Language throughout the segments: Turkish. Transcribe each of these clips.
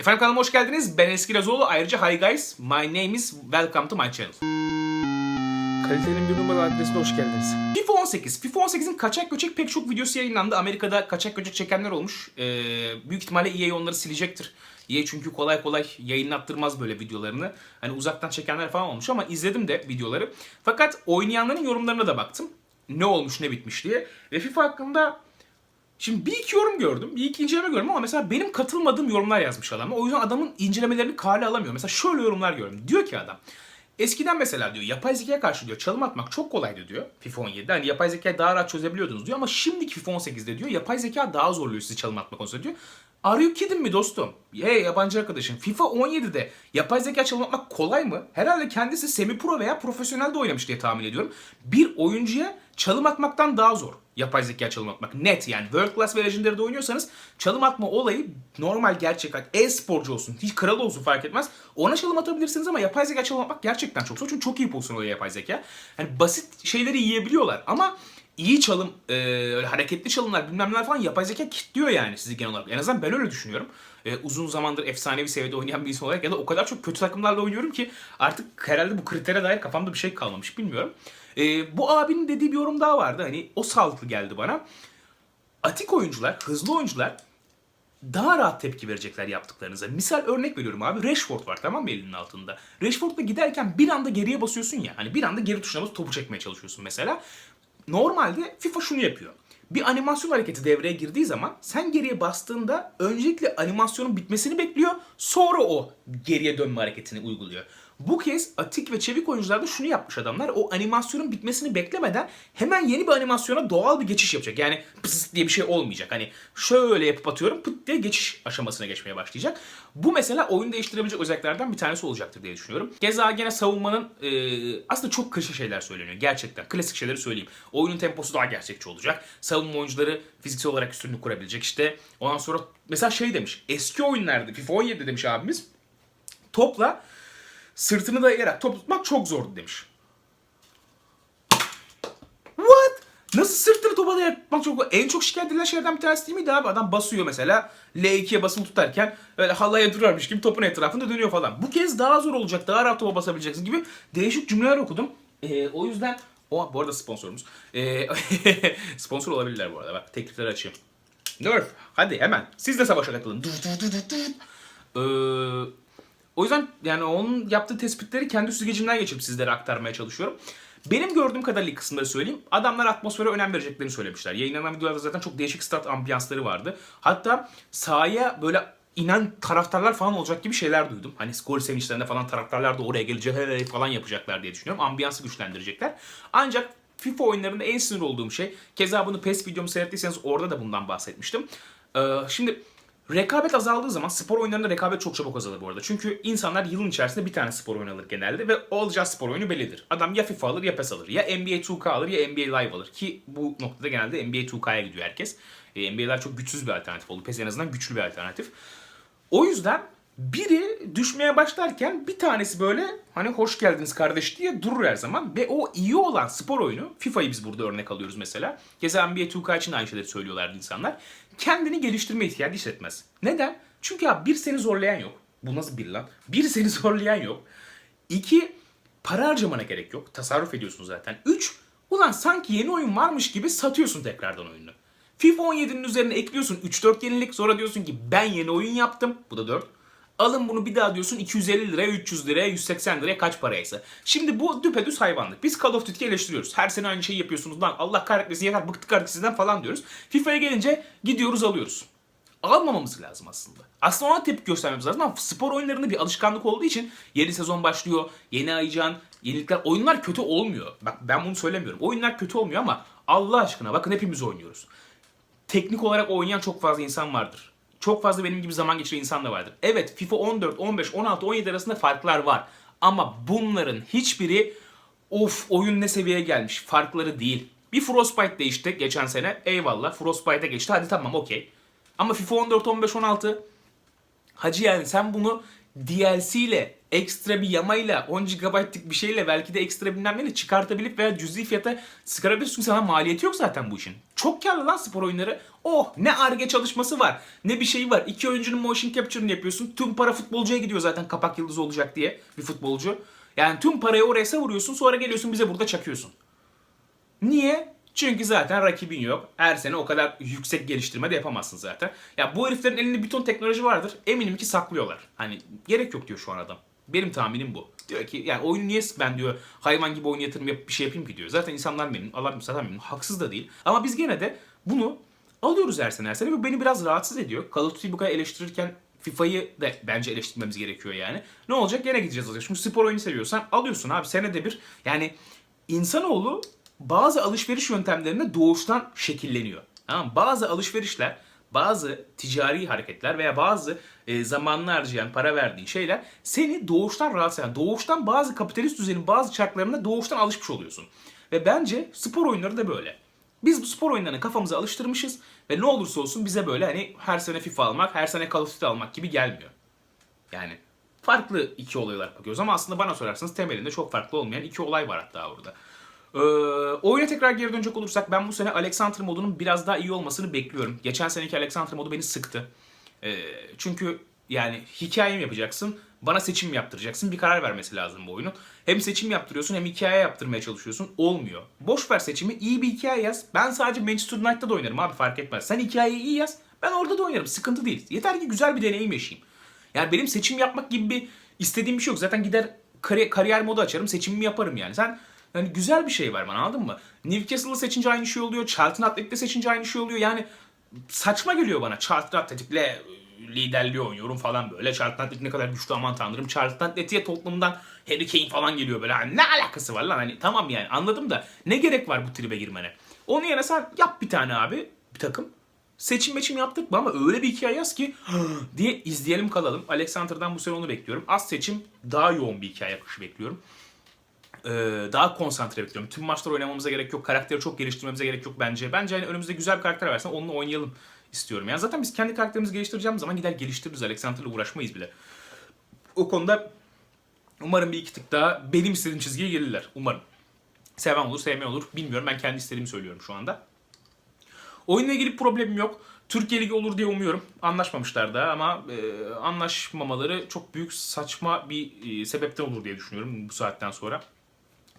Efendim kanalıma hoş geldiniz. Ben Eski Razoğlu. Ayrıca hi guys, my name is welcome to my channel. Kalitenin bir numara adresine hoş geldiniz. FIFA 18. FIFA 18'in kaçak göçek pek çok videosu yayınlandı. Amerika'da kaçak göçek çekenler olmuş. Ee, büyük ihtimalle EA onları silecektir. EA çünkü kolay kolay yayınlattırmaz böyle videolarını. Hani uzaktan çekenler falan olmuş ama izledim de videoları. Fakat oynayanların yorumlarına da baktım. Ne olmuş ne bitmiş diye. Ve FIFA hakkında Şimdi bir iki yorum gördüm, bir iki inceleme gördüm ama mesela benim katılmadığım yorumlar yazmış adam. O yüzden adamın incelemelerini kale alamıyor. Mesela şöyle yorumlar gördüm. Diyor ki adam, eskiden mesela diyor yapay zekaya karşı diyor çalım atmak çok kolaydı diyor FIFA 17'de. Hani yapay zekayı daha rahat çözebiliyordunuz diyor ama şimdiki FIFA 18'de diyor yapay zeka daha zorluyor sizi çalım atma konusunda diyor. Are you kidding mi dostum? Hey yabancı arkadaşım FIFA 17'de yapay zeka çalım atmak kolay mı? Herhalde kendisi semi pro veya profesyonel de oynamış diye tahmin ediyorum. Bir oyuncuya çalım atmaktan daha zor yapay zeka çalım atmak. Net yani World Class ve Legendary'de oynuyorsanız çalım atma olayı normal gerçek. E-sporcu olsun, hiç kral olsun fark etmez. Ona çalım atabilirsiniz ama yapay zeka çalım atmak gerçekten çok zor. Çünkü çok iyi pozisyon oluyor yapay zeka. Hani basit şeyleri yiyebiliyorlar ama iyi çalım, e, öyle hareketli çalımlar bilmem neler falan yapay zeka kitliyor yani sizi genel olarak. En azından ben öyle düşünüyorum. E, uzun zamandır efsanevi seviyede oynayan bir insan olarak ya da o kadar çok kötü takımlarla oynuyorum ki artık herhalde bu kritere dair kafamda bir şey kalmamış bilmiyorum. E, bu abinin dediği bir yorum daha vardı. Hani o sağlıklı geldi bana. Atik oyuncular, hızlı oyuncular daha rahat tepki verecekler yaptıklarınıza. Misal örnek veriyorum abi. Rashford var tamam mı elinin altında. Rashford'la giderken bir anda geriye basıyorsun ya. Hani bir anda geri tuşuna basıp topu çekmeye çalışıyorsun mesela. Normalde FIFA şunu yapıyor. Bir animasyon hareketi devreye girdiği zaman sen geriye bastığında öncelikle animasyonun bitmesini bekliyor. Sonra o geriye dönme hareketini uyguluyor. Bu kez atik ve çevik oyuncularda şunu yapmış adamlar. O animasyonun bitmesini beklemeden hemen yeni bir animasyona doğal bir geçiş yapacak. Yani pıs diye bir şey olmayacak. Hani şöyle yapıp atıyorum pıt diye geçiş aşamasına geçmeye başlayacak. Bu mesela oyun değiştirebilecek özelliklerden bir tanesi olacaktır diye düşünüyorum. Keza gene savunmanın e, aslında çok klişe şeyler söyleniyor. Gerçekten klasik şeyleri söyleyeyim. Oyunun temposu daha gerçekçi olacak. Savunma oyuncuları fiziksel olarak üstünlük kurabilecek işte. Ondan sonra mesela şey demiş. Eski oyunlarda FIFA 17 demiş abimiz. Topla sırtını dayayarak top tutmak çok zordu demiş. What? Nasıl sırtını topa dayatmak çok zor? En çok şikayet edilen şeylerden bir tanesi değil miydi abi? Adam basıyor mesela L2'ye basılı tutarken öyle halaya durarmış gibi topun etrafında dönüyor falan. Bu kez daha zor olacak, daha rahat topa basabileceksin gibi değişik cümleler okudum. Ee, o yüzden o bu arada sponsorumuz. Ee, sponsor olabilirler bu arada. Bak teklifleri açayım. Nerf. Hadi hemen. Siz de savaşa katılın. Dur, dur, dur, dur, dur. Ee, o yüzden yani onun yaptığı tespitleri kendi süzgecimden geçip sizlere aktarmaya çalışıyorum. Benim gördüğüm kadarıyla kısımları söyleyeyim. Adamlar atmosfere önem vereceklerini söylemişler. Yayınlanan videolarda zaten çok değişik stat ambiyansları vardı. Hatta sahaya böyle inen taraftarlar falan olacak gibi şeyler duydum. Hani skor sevinçlerinde falan taraftarlar da oraya gelecek hey falan yapacaklar diye düşünüyorum. Ambiyansı güçlendirecekler. Ancak FIFA oyunlarında en sinir olduğum şey, keza bunu PES videomu seyrettiyseniz orada da bundan bahsetmiştim. Ee, şimdi Rekabet azaldığı zaman spor oyunlarında rekabet çok çabuk azalır bu arada. Çünkü insanlar yılın içerisinde bir tane spor oyunu alır genelde ve o alacağı spor oyunu bellidir. Adam ya FIFA alır ya PES alır. Ya NBA 2K alır ya NBA Live alır. Ki bu noktada genelde NBA 2K'ya gidiyor herkes. E, NBA'ler çok güçsüz bir alternatif oldu. PES en azından güçlü bir alternatif. O yüzden biri düşmeye başlarken bir tanesi böyle hani hoş geldiniz kardeş diye durur her zaman. Ve o iyi olan spor oyunu FIFA'yı biz burada örnek alıyoruz mesela. Keza NBA 2K için aynı şeyleri söylüyorlardı insanlar. Kendini geliştirme ihtiyacı hissetmez. Neden? Çünkü abi bir seni zorlayan yok. Bu nasıl bir lan? Bir seni zorlayan yok. İki para harcamana gerek yok. Tasarruf ediyorsun zaten. Üç ulan sanki yeni oyun varmış gibi satıyorsun tekrardan oyunu. FIFA 17'nin üzerine ekliyorsun 3-4 yenilik sonra diyorsun ki ben yeni oyun yaptım. Bu da 4. Alın bunu bir daha diyorsun 250 liraya, 300 liraya, 180 liraya kaç paraysa. Şimdi bu düpedüz hayvanlık. Biz Call of Duty'yi eleştiriyoruz. Her sene aynı şeyi yapıyorsunuz lan Allah kahretmesin yeter bıktık artık sizden falan diyoruz. FIFA'ya gelince gidiyoruz alıyoruz. Almamamız lazım aslında. Aslında ona tepki göstermemiz lazım ama spor oyunlarında bir alışkanlık olduğu için yeni sezon başlıyor, yeni aycan, yenilikler. Oyunlar kötü olmuyor. Bak ben bunu söylemiyorum. Oyunlar kötü olmuyor ama Allah aşkına bakın hepimiz oynuyoruz teknik olarak oynayan çok fazla insan vardır. Çok fazla benim gibi zaman geçiren insan da vardır. Evet FIFA 14, 15, 16, 17 arasında farklar var. Ama bunların hiçbiri of oyun ne seviyeye gelmiş farkları değil. Bir Frostbite değişti geçen sene. Eyvallah Frostbite'e geçti. Hadi tamam okey. Ama FIFA 14, 15, 16 Hacı yani sen bunu DLC ile ekstra bir yamayla 10 GB'lık bir şeyle belki de ekstra bilmem neyle çıkartabilip veya cüzi fiyata çıkarabilirsin. Çünkü sana maliyeti yok zaten bu işin. Çok karlı lan spor oyunları. Oh ne arge çalışması var. Ne bir şey var. İki oyuncunun motion capture'ını yapıyorsun. Tüm para futbolcuya gidiyor zaten kapak yıldızı olacak diye bir futbolcu. Yani tüm parayı oraya savuruyorsun sonra geliyorsun bize burada çakıyorsun. Niye? Çünkü zaten rakibin yok. Her sene o kadar yüksek geliştirme de yapamazsın zaten. Ya bu heriflerin elinde bir ton teknoloji vardır. Eminim ki saklıyorlar. Hani gerek yok diyor şu an adam. Benim tahminim bu. Diyor ki yani oyunu niye ben diyor hayvan gibi oyun yatırım yapıp bir şey yapayım ki diyor. Zaten insanlar memnun. Allah zaten memnun. Haksız da değil. Ama biz gene de bunu alıyoruz her sene her sene ve beni biraz rahatsız ediyor. Call of Duty'yi bu kadar eleştirirken FIFA'yı da bence eleştirmemiz gerekiyor yani. Ne olacak? Gene gideceğiz alacak. Şimdi spor oyunu seviyorsan alıyorsun abi senede bir. Yani insanoğlu bazı alışveriş yöntemlerinde doğuştan şekilleniyor. Tamam? Bazı alışverişler, bazı ticari hareketler veya bazı e, zamanını harcayan, para verdiğin şeyler seni doğuştan rahatsız eden, doğuştan bazı kapitalist düzenin bazı çarklarına doğuştan alışmış oluyorsun. Ve bence spor oyunları da böyle. Biz bu spor oyunlarını kafamıza alıştırmışız ve ne olursa olsun bize böyle hani her sene FIFA almak, her sene Call of Duty almak gibi gelmiyor. Yani farklı iki olaylar bakıyoruz ama aslında bana sorarsanız temelinde çok farklı olmayan iki olay var hatta orada. Ee, oyuna tekrar geri dönecek olursak ben bu sene Alexander modunun biraz daha iyi olmasını bekliyorum. Geçen seneki Alexander modu beni sıktı. Ee, çünkü yani hikaye mi yapacaksın, bana seçim yaptıracaksın bir karar vermesi lazım bu oyunun. Hem seçim yaptırıyorsun hem hikaye yaptırmaya çalışıyorsun. Olmuyor. Boş ver seçimi iyi bir hikaye yaz. Ben sadece Manchester United'da da oynarım abi fark etmez. Sen hikayeyi iyi yaz. Ben orada da oynarım. Sıkıntı değil. Yeter ki güzel bir deneyim yaşayayım. Yani benim seçim yapmak gibi bir istediğim bir şey yok. Zaten gider kari- kariyer modu açarım, seçimimi yaparım yani. Sen yani güzel bir şey var bana anladın mı? Newcastle'ı seçince aynı şey oluyor. Charlton Athletic'te seçince aynı şey oluyor. Yani saçma geliyor bana. Charlton Athletic'le e, liderliği oynuyorum falan böyle. Charlton Athletic ne kadar güçlü aman tanrım. Charlton Athletic'e Tottenham'dan Harry Kane falan geliyor böyle. Hani ne alakası var lan? Hani tamam yani anladım da ne gerek var bu tribe girmene? Onun yerine sen yap bir tane abi bir takım. Seçim meçim yaptık mı ama öyle bir hikaye yaz ki diye izleyelim kalalım. Alexander'dan bu sene onu bekliyorum. Az seçim daha yoğun bir hikaye akışı bekliyorum. Ee, daha konsantre bekliyorum. Tüm maçlar oynamamıza gerek yok. Karakteri çok geliştirmemize gerek yok bence. Bence hani önümüzde güzel bir karakter versen onunla oynayalım istiyorum. Yani zaten biz kendi karakterimizi geliştireceğimiz zaman gider geliştiririz. Alexander'la uğraşmayız bile. O konuda umarım bir iki tık daha benim istediğim çizgiye gelirler. Umarım. Seven olur, sevmeyen olur. Bilmiyorum. Ben kendi istediğimi söylüyorum şu anda. Oyunla ilgili problemim yok. Türkiye Ligi olur diye umuyorum. Anlaşmamışlar da ama e, anlaşmamaları çok büyük saçma bir e, sebepten olur diye düşünüyorum bu saatten sonra.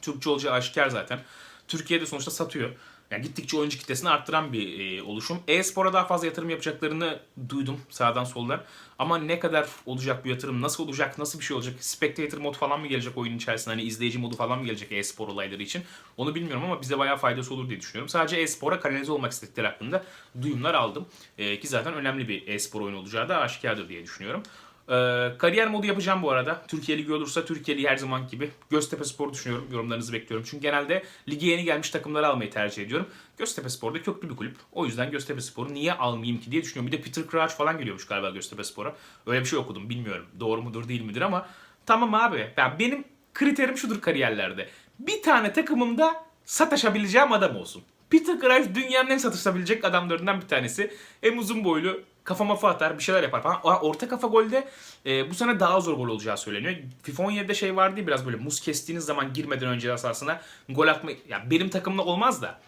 Türkçe olacağı aşikar zaten. Türkiye'de sonuçta satıyor. Yani gittikçe oyuncu kitlesini arttıran bir e, oluşum. E-spora daha fazla yatırım yapacaklarını duydum sağdan soldan. Ama ne kadar olacak bu yatırım, nasıl olacak, nasıl bir şey olacak? Spectator mod falan mı gelecek oyunun içerisinde? Hani izleyici modu falan mı gelecek e-spor olayları için? Onu bilmiyorum ama bize bayağı faydası olur diye düşünüyorum. Sadece e-spora kanalize olmak istedikleri hakkında duyumlar aldım. E, ki zaten önemli bir e-spor oyunu olacağı da aşikardır diye düşünüyorum. Ee, kariyer modu yapacağım bu arada. Türkiye Ligi olursa Türkiye Ligi her zaman gibi. Göztepe Spor düşünüyorum. Yorumlarınızı bekliyorum. Çünkü genelde lige yeni gelmiş takımları almayı tercih ediyorum. Göztepe Spor da köklü bir kulüp. O yüzden Göztepe Spor'u niye almayayım ki diye düşünüyorum. Bir de Peter Crouch falan geliyormuş galiba Göztepe Spor'a. Öyle bir şey okudum. Bilmiyorum. Doğru mudur değil midir ama tamam abi. Yani benim kriterim şudur kariyerlerde. Bir tane takımımda sataşabileceğim adam olsun. Peter Crouch dünyanın en satışabilecek adamlarından bir tanesi. Hem uzun boylu, kafa mafa atar, bir şeyler yapar falan. Orta kafa golde e, bu sene daha zor gol olacağı söyleniyor. FIFA 17'de şey vardı ya biraz böyle muz kestiğiniz zaman girmeden önce esasına gol atma... Ya benim takımla olmaz da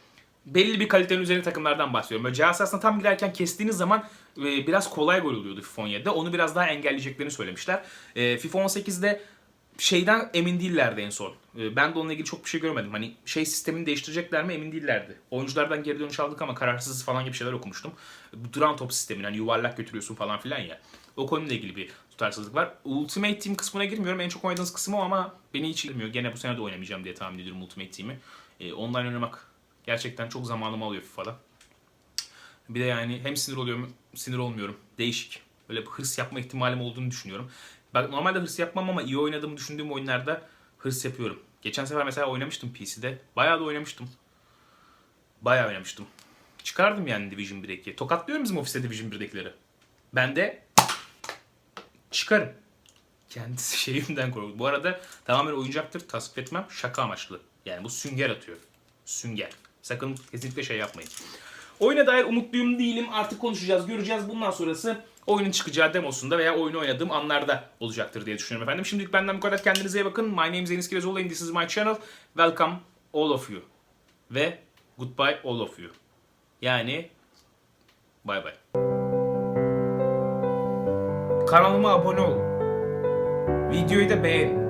belli bir kalitenin üzerine takımlardan bahsediyorum. Böyle sahasına tam girerken kestiğiniz zaman e, biraz kolay gol oluyordu FIFA 17'de. Onu biraz daha engelleyeceklerini söylemişler. E, FIFA 18'de şeyden emin değillerdi en son. E, Ben de onunla ilgili çok bir şey görmedim. Hani şey sistemini değiştirecekler mi emin değillerdi. Oyunculardan geri dönüş aldık ama kararsız falan gibi şeyler okumuştum. Bu duran top sistemini hani yuvarlak götürüyorsun falan filan ya. O konuyla ilgili bir tutarsızlık var. Ultimate Team kısmına girmiyorum. En çok oynadığınız kısmı o ama beni hiç ilmiyor. Gene bu sene de oynamayacağım diye tahmin ediyorum Ultimate Team'i. E, online oynamak gerçekten çok zamanımı alıyor FIFA'da. Bir de yani hem sinir oluyorum, sinir olmuyorum. Değişik. Böyle bir hırs yapma ihtimalim olduğunu düşünüyorum. Ben normalde hırs yapmam ama iyi oynadığımı düşündüğüm oyunlarda hırs yapıyorum. Geçen sefer mesela oynamıştım PC'de. Bayağı da oynamıştım. Bayağı oynamıştım. Çıkardım yani Division 1'deki. Tokatlıyorum bizim ofiste Division 1'dekileri. Ben de çıkarım. Kendisi şeyimden korkuyorum. Bu arada tamamen oyuncaktır. Tasvip etmem. Şaka amaçlı. Yani bu sünger atıyor. Sünger. Sakın kesinlikle şey yapmayın. Oyuna dair umutluyum değilim. Artık konuşacağız, göreceğiz. Bundan sonrası oyunun çıkacağı demosunda veya oyunu oynadığım anlarda olacaktır diye düşünüyorum efendim. Şimdilik benden bu kadar. Kendinize iyi bakın. My name is Enis Kirezoğlu and this is my channel. Welcome all of you. Ve goodbye all of you. Yani bay bay. Kanalıma abone olun. Videoyu da beğenin.